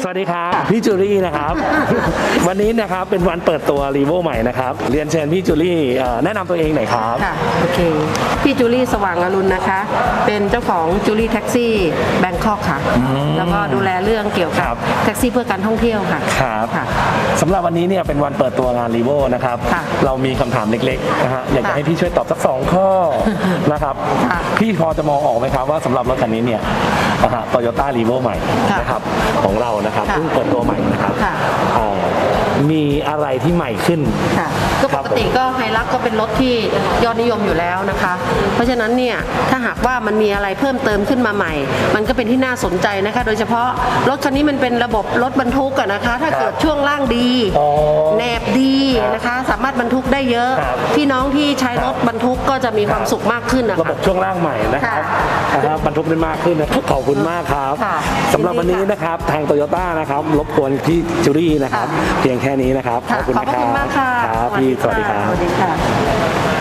สวัสดีครับ พี่จูรี่นะครับ วันนี้นะครับเป็นวันเปิดตัวรีโวใหม่นะครับ เรียนเชิญพี่จูรี่เอ่อแนะนำตัวเองหน่อยครับค่ะโอเค พี่จูลี่สว่างอรุณนะคะ เป็นเจ้าของจูลี่แท็กซี่แบงคอกค่ะ แล้วก็ดูแลเรื่องเกี่ยวครักับบแท็กซี่เพื่อการท่องเที่ยวค่ะ ครับค่ะ สำหรับวันนี้เนี่ยเป็นวันเปิดตัวงานรีโวนะครับ ค่ะเรามีคำถามเล็กๆนะฮะอยากจะค่ะให้พี่ช่วยตอบสักสองข้อนะครับค่ะพี่พอจะมองออกไหมครับว่าสำหรับรถคันนี้เนี่ยโตโยต้ารีโวใหม่ค่ะนะครับของเรานะครับค่ะเพิ่งเปิดตัวใหม่นะครับค่ะ เอ่อ มีอะไรที่ใหม่ขึ้น ค่ะก็คปรับกติก็ไฮรักก็เป็นรถที่ยอดนิยมอยู่แล้วนะคะ เพราะฉะนั้นเนี่ยถ้าหากว่ามันมีอะไรเพิ่มเติมขึ้นมาใหม่ มันก็เป็นที่น่าสนใจนะคะ โดยเฉพาะรถคันนี้มันเป็นระบบรถบรรทุกอะนะคะ ถ้าเกิดช่วงล่างดี อ๋อแนบดีนะคะ สามารถบรรทุกได้เยอะ ครับพี่น้องที่ใช้รถบรรทุกก็จะมีความสุขมากขึ้นนะระบคะ บช่วงล่างใหม่นะครับค่ะนะครับบรรทุกได้มากขึ้นนะครับขอบคุณมากครับค่ะสำหรับวันนี้นะครับทางโตโยต้านะครับรบกวนพี่จูรี่นะครับค่ะเพียงแค่นี้นะครับค่ะขอบคุณขอบนะพระครัคุณบมากค่ะครับพี่สวัสดีครับ สวัสดีค่ะ